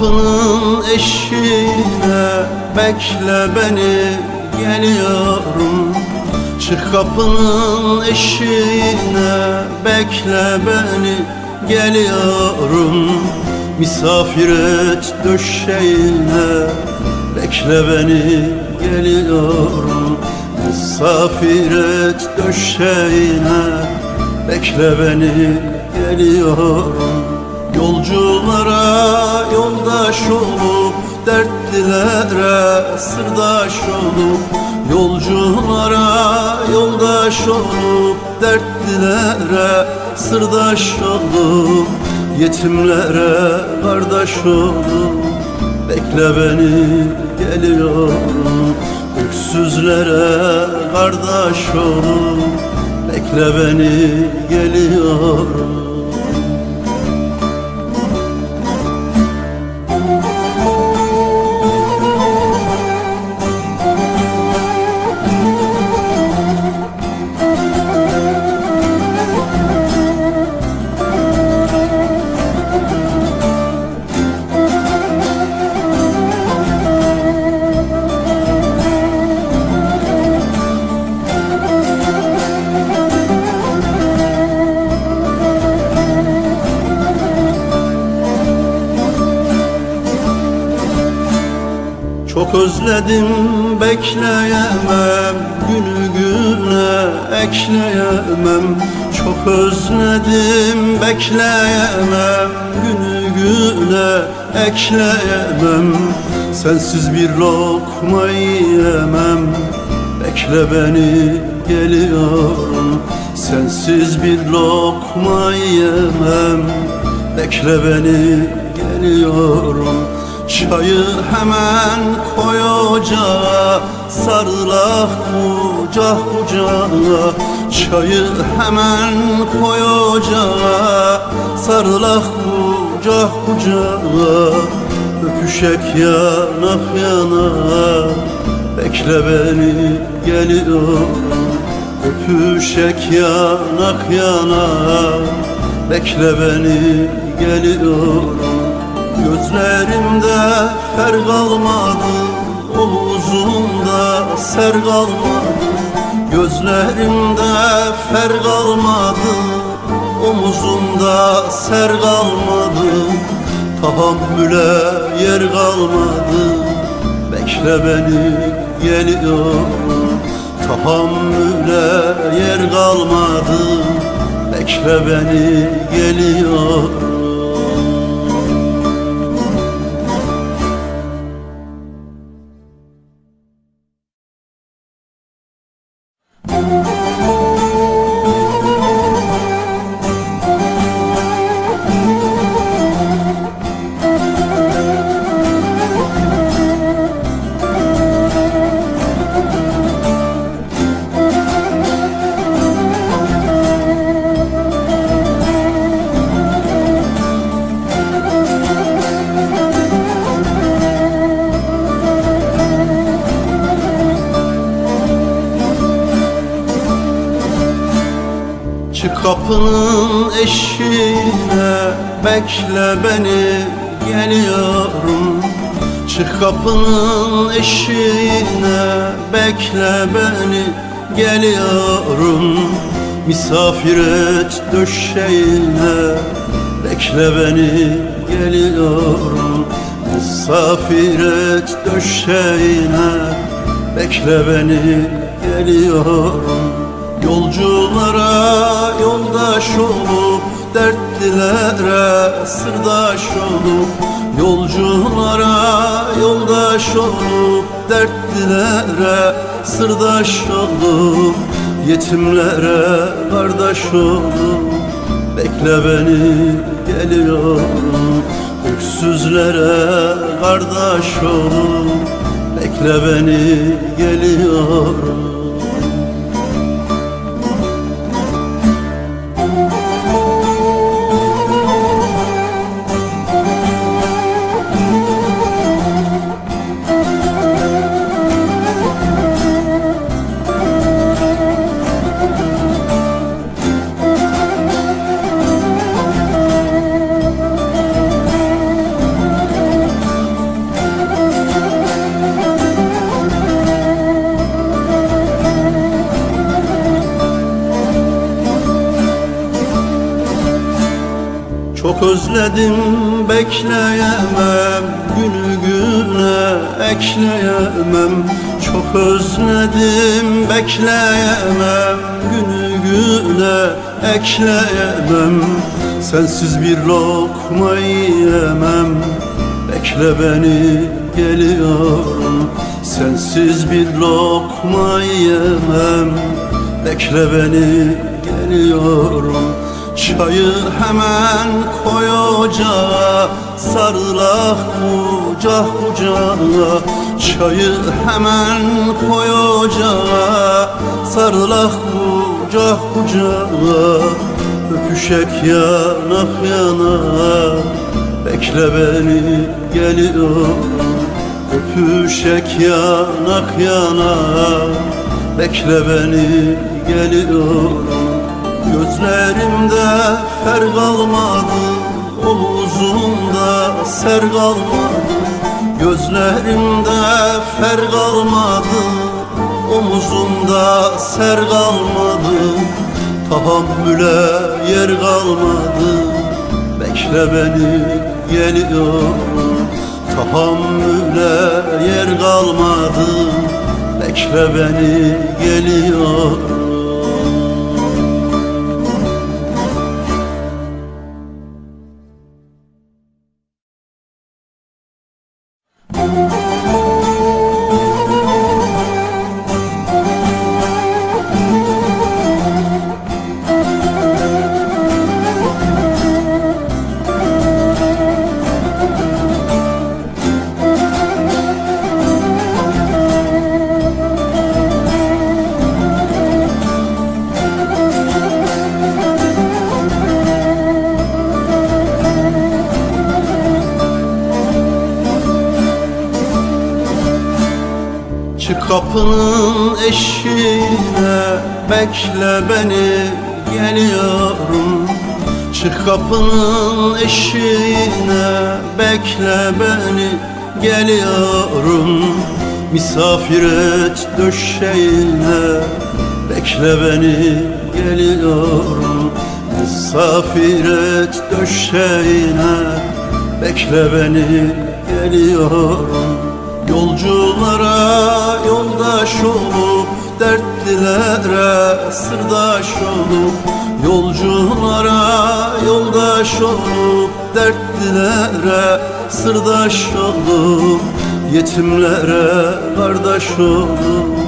Kapının eşiğine bekle beni geliyorum Çık kapının eşiğine bekle beni geliyorum Misafir et döşeğine bekle beni geliyorum Misafir et döşeğine bekle beni geliyorum Yolculara yoldaş olup dertlilere sırdaş olup Yolculara yoldaş olup dertlilere sırdaş olup Yetimlere kardeş olup bekle beni geliyorum Öksüzlere kardeş olup bekle beni geliyorum özledim bekleyemem Günü güne ekleyemem. Çok özledim bekleyemem Günü güne ekleyemem. Sensiz bir lokma yiyemem Bekle beni geliyorum. Sensiz bir lokma yiyemem Bekle beni geliyorum Çayı hemen koy ocağa Sarılak kucak kucağa Çayı hemen koy ocağa Sarılak kucak kucağa Öpüşek yanak yana Bekle beni geliyorum. Öpüşek yanak yana Bekle beni geliyorum Gözlerimde fer kalmadı Omuzumda ser kalmadı. Gözlerimde fer kalmadı Omuzumda ser kalmadı. Tahammüle yer kalmadı Bekle beni geliyorum. Tahammüle yer kalmadı Bekle beni geliyorum kapının eşiğine bekle beni geliyorum Çık kapının eşiğine bekle beni geliyorum Misafir et döşeğine bekle beni geliyorum Misafir et döşeğine bekle beni geliyorum Yolculara yoldaş olup dertlilere sırdaş olup Yolculara yoldaş olup dertlilere sırdaş olup Yetimlere kardeş olup bekle beni geliyorum Öksüzlere kardeş olup bekle beni geliyorum özledim bekleyemem Günü güne ekleyemem. Çok özledim bekleyemem Günü güne ekleyemem. Sensiz bir lokma yiyemem Bekle beni geliyorum. Sensiz bir lokma yiyemem Bekle beni geliyorum Çayı hemen koy ocağa Sarılah kucak kucağa Çayı hemen koy ocağa Sarılah kucak kucağa Öpüşek yanak yana Bekle beni geliyorum Öpüşek yanak yana Bekle beni geliyorum Gözlerimde fer kalmadı Omuzumda ser kalmadı. Gözlerimde fer kalmadı Omuzumda ser kalmadı. Tahammüle yer kalmadı Bekle beni geliyorum Tahammüle yer kalmadı Bekle beni geliyorum Çık kapının eşiğine Bekle beni geliyorum. Çık kapının eşiğine Bekle beni geliyorum. Misafir et döşeğine Bekle beni geliyorum. Misafir et döşeğine Bekle beni geliyorum Yolculara yoldaş olup Dertlilere sırdaş olup Yolculara yoldaş olup Dertlilere sırdaş olup Yetimlere kardeş olup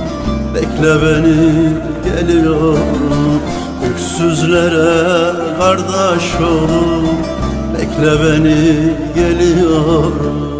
Bekle beni geliyorum Öksüzlere kardeş olup Bekle beni geliyorum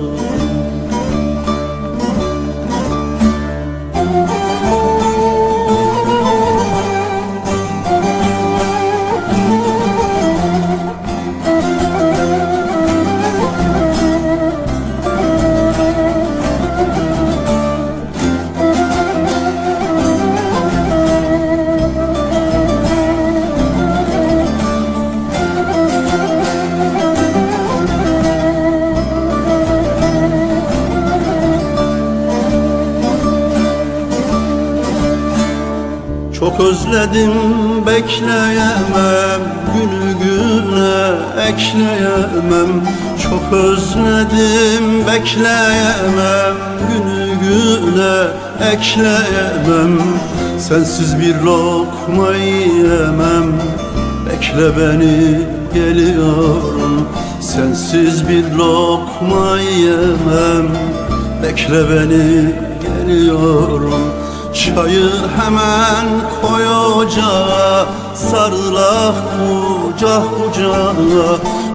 Çok özledim bekleyemem Günü güne ekleyemem. Çok özledim bekleyemem Günü güne ekleyemem. Sensiz bir lokma yiyemem Bekle beni geliyorum. Sensiz bir lokma yiyemem Bekle beni geliyorum Çayı hemen koy ocağa Sarılah kucak kucağa